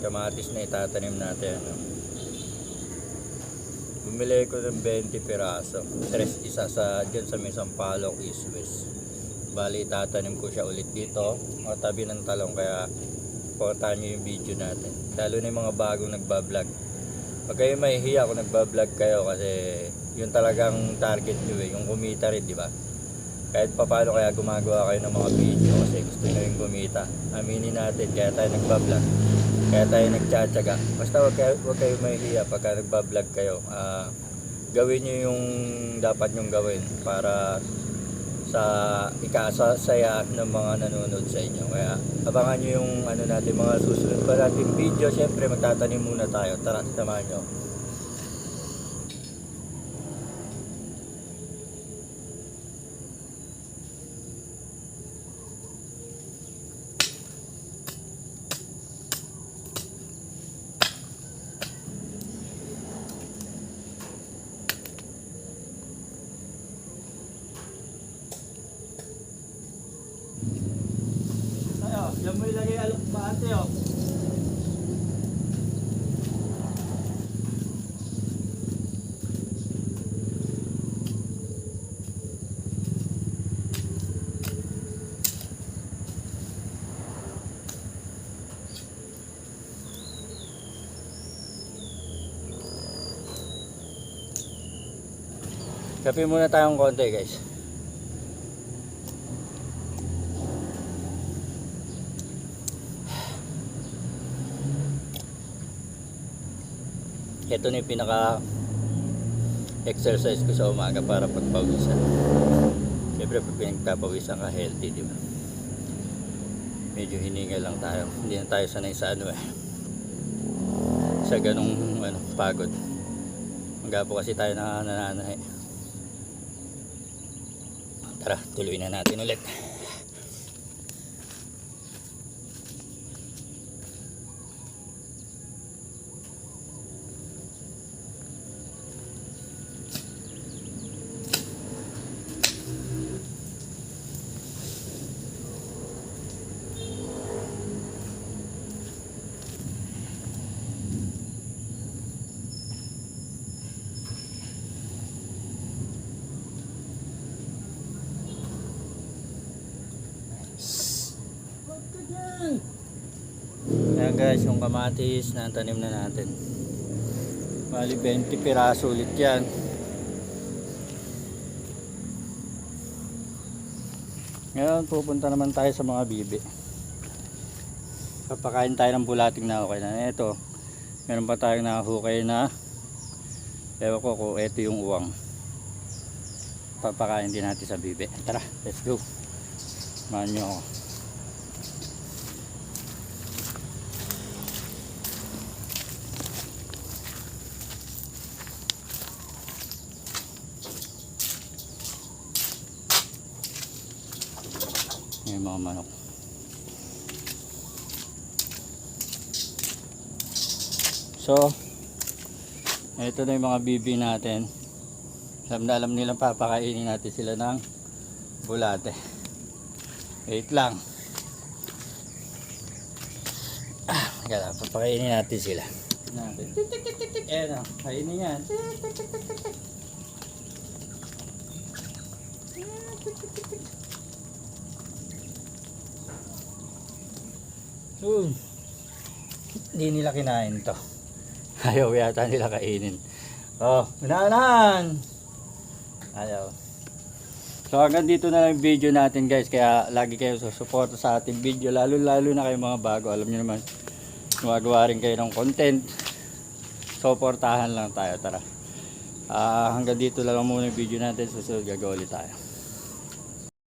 kamatis na itatanim natin. Ano. Bumili ko ng 20 piraso. Tres isa sa dyan sa may Sampaloc East West. Bali, itatanim ko siya ulit dito. O tabi ng talong kaya supportahan nyo yung video natin. Lalo na yung mga bagong nagbablog. Pag kayo mahihiya kung nagbablog kayo kasi yun talagang target nyo eh. Yung kumita rin, di ba? Kahit pa paano kaya gumagawa kayo ng mga video kasi gusto nyo rin kumita. Aminin natin, kaya tayo nagbablog. Kaya tayo nagtsatsaga. Basta wag kayo, wag kayo mahihiya pagka nagbablog kayo. Ah, gawin nyo yung dapat nyong gawin para sa ikasasaya ng mga nanonood sa inyo. Kaya abangan nyo yung ano natin, mga susunod pa natin video. Siyempre magtatanim muna tayo. Tara, samahan nyo. Bate oh. Kape muna tayong konti guys. Ito na yung pinaka exercise ko sa umaga para pagpawisan. Siyempre pag pinagpapawisan ka healthy, di ba? Medyo hininga lang tayo. Hindi na tayo sanay sa ano eh. Sa ganong ano, pagod. Magapo kasi tayo na nananay. Tara, tuloy na natin ulit. Ayan guys, yung kamatis na tanim na natin. Bali 20 piraso ulit yan. Ngayon pupunta naman tayo sa mga bibi. Papakain tayo ng bulating na okay na. Ito, meron pa tayong nakahukay na ewan ko kung ito yung uwang. Papakain din natin sa bibi. Tara, let's go. Samahan nyo ako. Yung mga manok. So, ito na yung mga bibi natin. Alam na alam nilang papakainin natin sila ng bulate. Wait lang. Ah, kaya papakainin natin sila. Natin. Eh, no, kainin yan. Hmm. Hindi nila kinain to. Ayaw yata nila kainin. Oh, unahan! Ayaw. So hanggang dito na lang video natin guys. Kaya lagi kayo susuporta sa ating video. Lalo lalo na kayo mga bago. Alam niyo naman, gumagawa rin kayo ng content. Suportahan lang tayo. Tara. Ah, hanggang dito lang muna yung video natin. Susunod gagawin tayo.